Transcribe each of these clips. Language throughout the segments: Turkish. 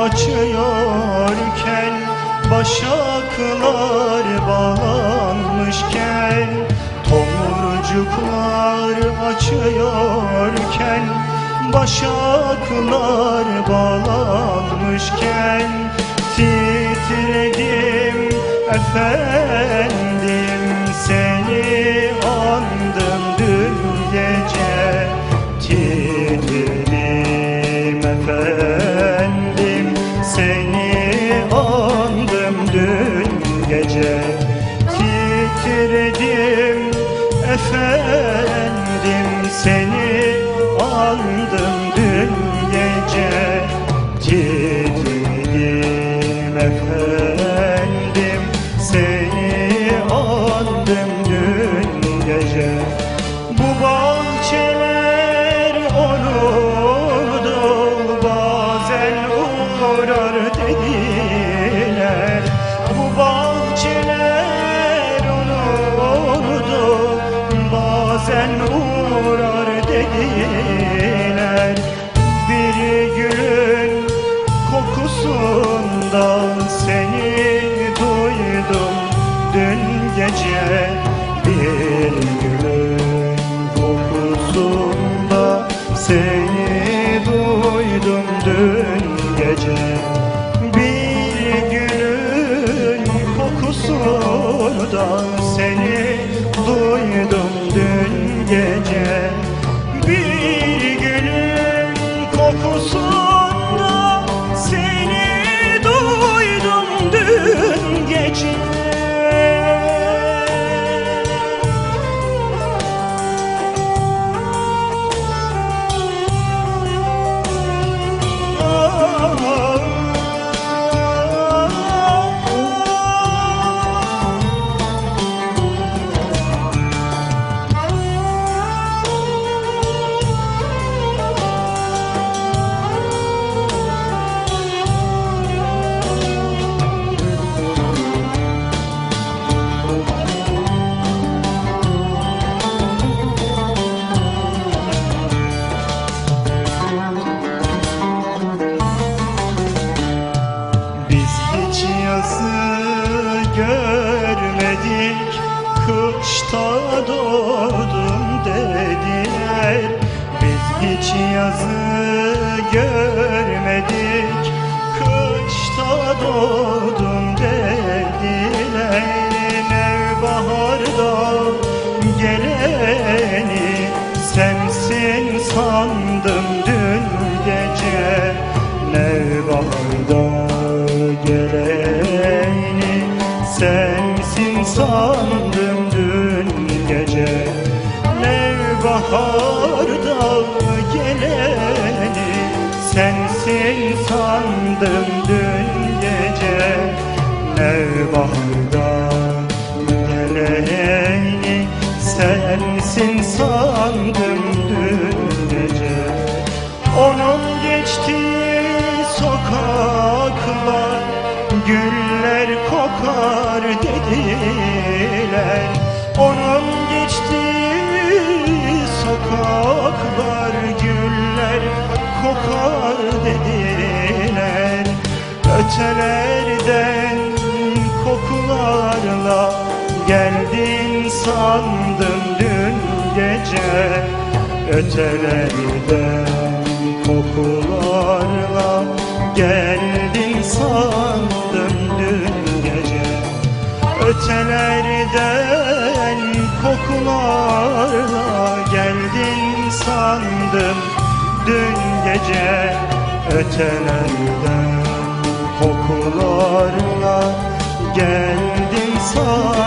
açıyorken Başaklar bağlanmışken Tomurcuklar açıyorken Başaklar bağlanmışken Titredim efendim efendim Seni andım dün gece. Titredim efendim Seni andım dün gece. Bu bahçeler onurdu Bazen uğrar Bazen uğrar dediler. Bir gülün kokusundan seni duydum. Dün gece bir gülün kokusunda seni duydum. Dün gece bir gülün kokusundan seni duydum gece Kışta doğdum dediler. Biz hiç yazı görmedik. Kışta doğdum dediler. Nevbaharda geleni Sensin sandım dün gece. Nevbaharda geleni Sensin sandım dün gece. Nevbaharda geleni Sensin sandım dün gece. Nevbaharda geleni Sensin sandım dün gece. Onun geçtiği sokaklar Güller kokar dediler Onun geçtiği sokaklar Güller kokar dediler. Ötelerden kokularla Geldin sandım dün gece. Ötelerden kokularla Geldin sandım dün gece. Ötelerden kokularla Geldin sandım dün gece Ötelerden. Kokularla Geldin sandım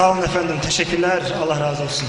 Sağ olun efendim, teşekkürler. Allah razı olsun.